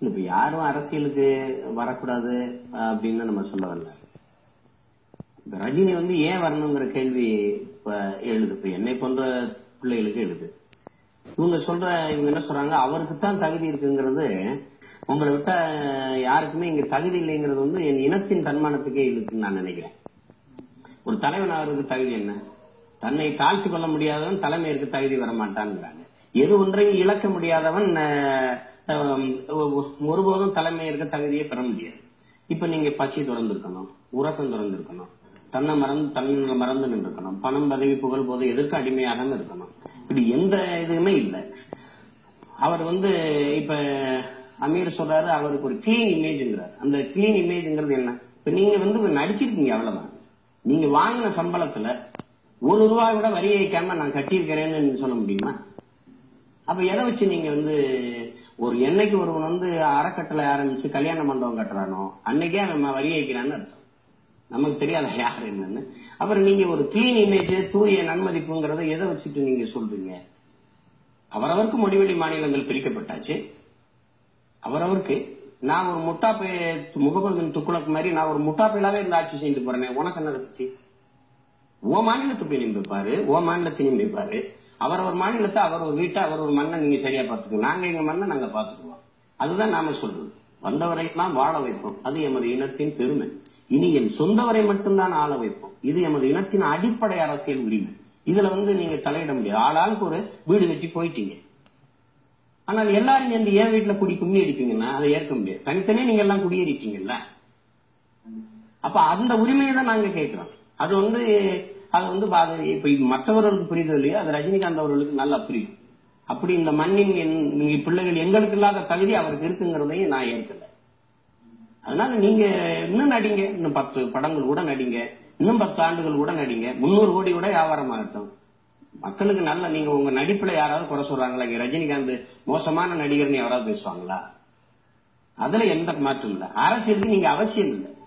இப்ப யாரும் அரசியலுக்கு வரக்கூடாது அப்படின்னு நம்ம சொல்ல வரல இப்ப ரஜினி வந்து ஏன் வரணுங்கிற கேள்வி இப்ப எழுது. இப்ப என்னை போன்ற பிள்ளைகளுக்கு எழுது. இவங்க சொல்ற இவங்க என்ன சொல்றாங்க? அவருக்கு தான் தகுதி இருக்குங்கிறது உங்களை விட்ட யாருக்குமே இங்க தகுதி இல்லைங்கிறது வந்து என் இனத்தின் தன்மானத்துக்கே இழுக்குன்னு நான் நினைக்கிறேன். ஒரு தலைவன் ஆகிறதுக்கு தகுதி என்ன? தன்னை தாழ்த்தி கொள்ள முடியாதவன் தலைமையிற்கு தகுதி வர மாட்டான்ங்கிறாங்க எது ஒன்றையும் இழக்க முடியாதவன் ஒருபோதும் தலைமை இருக்க தலைமையிற்கு தகுதியை பெற முடியாது. இப்ப நீங்க பசி திறந்திருக்கணும் உறக்கம் திறந்திருக்கணும் தன்னை மறந்து தன்னை மறந்து நின்றுக்கணும் பணம் பதவி புகழ் போது எதற்கு அடிமையாகாம இருக்கணும்? இப்படி எந்த இதுவுமே இல்லை. அவர் வந்து இப்ப அமீர் சொல்றாரு அவருக்கு ஒரு கிளீன் இமேஜ்ங்கிறார் அந்த கிளீன் இமேஜ்ங்கிறது என்ன? இப்ப நீங்க வந்து நடிச்சிருக்கீங்க அவ்வளவுதான். நீங்க வாங்கின சம்பளத்துல ஒரு ரூபாய் கூட வரி வைக்காம நான் கட்டியிருக்கிறேன்னு சொல்ல முடியுமா? அப்ப எதை வச்சு நீங்க வந்து ஒரு என்னைக்கு ஒருவன் வந்து அறக்கட்டளை ஆரம்பிச்சு கல்யாண மண்டபம் கட்டுறானோ அன்னைக்கே அவன் வரி வைக்கிறான்னு அர்த்தம். நமக்கு தெரியாத யார் என்னன்னு? அப்புறம் நீங்க ஒரு கிளீன் இமேஜ் தூய நன்மதிப்புங்கிறத எதை வச்சுட்டு நீங்க சொல்றீங்க? அவரவருக்கு மொழிவெளி மாநிலங்கள் பிரிக்கப்பட்டாச்சு. அவரவருக்கு நான் ஒரு முட்டா முகமது துக்குளக்கு மாதிரி நான் ஒரு முட்டா இந்த இருந்து ஆட்சி செஞ்சுட்டு போறேனே உனக்கு என்னதை பத்தி? ஓ மாநிலத்தை போய் நிம்பிப்பாரு ஓ மாநிலத்தை நிம்பிப்பாரு அவர் ஒரு மாநிலத்தை அவர் ஒரு வீட்டை அவர் ஒரு மண்ணை நீங்க சரியா பாத்துக்கோ நாங்க எங்க மண்ணை நாங்க பாத்துக்குவோம் அதுதான் நாம சொல்றது. வந்தவரையெல்லாம் வாழ வைப்போம். அது எமது இனத்தின் பெருமை. இனி என் சொந்தவரை மட்டும்தான் ஆள வைப்போம். இது எமது இனத்தின் அடிப்படை அரசியல் உரிமை. இதுல வந்து நீங்க தலையிட முடியாது. ஆளாளுக்கு ஒரு வீடு கட்டி போயிட்டீங்க. ஆனால் எல்லாரும் சேர்ந்து ஏன் வீட்டுல குடி கும்மி அடிப்பீங்கன்னா அதை ஏற்க முடியாது. தனித்தனியே நீங்க எல்லாம் குடியேறிட்டீங்கல்ல? அப்ப அந்த உரிமையை தான் நாங்க கேட்கிறோம். அது வந்து அது வந்து அது இப்ப மற்றவர்களுக்கு புரியுதோ இல்லையோ அது ரஜினிகாந்த் அவர்களுக்கு நல்லா புரியும். அப்படி இந்த மண்ணின் என்- பிள்ளைகள் எங்களுக்கு இல்லாத தகுதி அவருக்கு இருக்குங்கிறதையும் நான் ஏற்கல. அதனால நீங்க இன்னும் நடிங்க இன்னும் பத்து படங்கள் கூட நடிங்க இன்னும் பத்து ஆண்டுகள் கூட நடிங்க முன்னூறு கோடி கூட வியாபாரம் ஆகட்டும். மக்களுக்கு நல்ல நீங்க உங்க நடிப்புல யாராவது குறை சொல்றாங்களா? இங்க ரஜினிகாந்த் மோசமான நடிகர்னு யாராவது பேசுவாங்களா? அதுல எந்த மாற்றம் இல்லை. அரசியலுக்கு நீங்க அவசியம் இல்லை.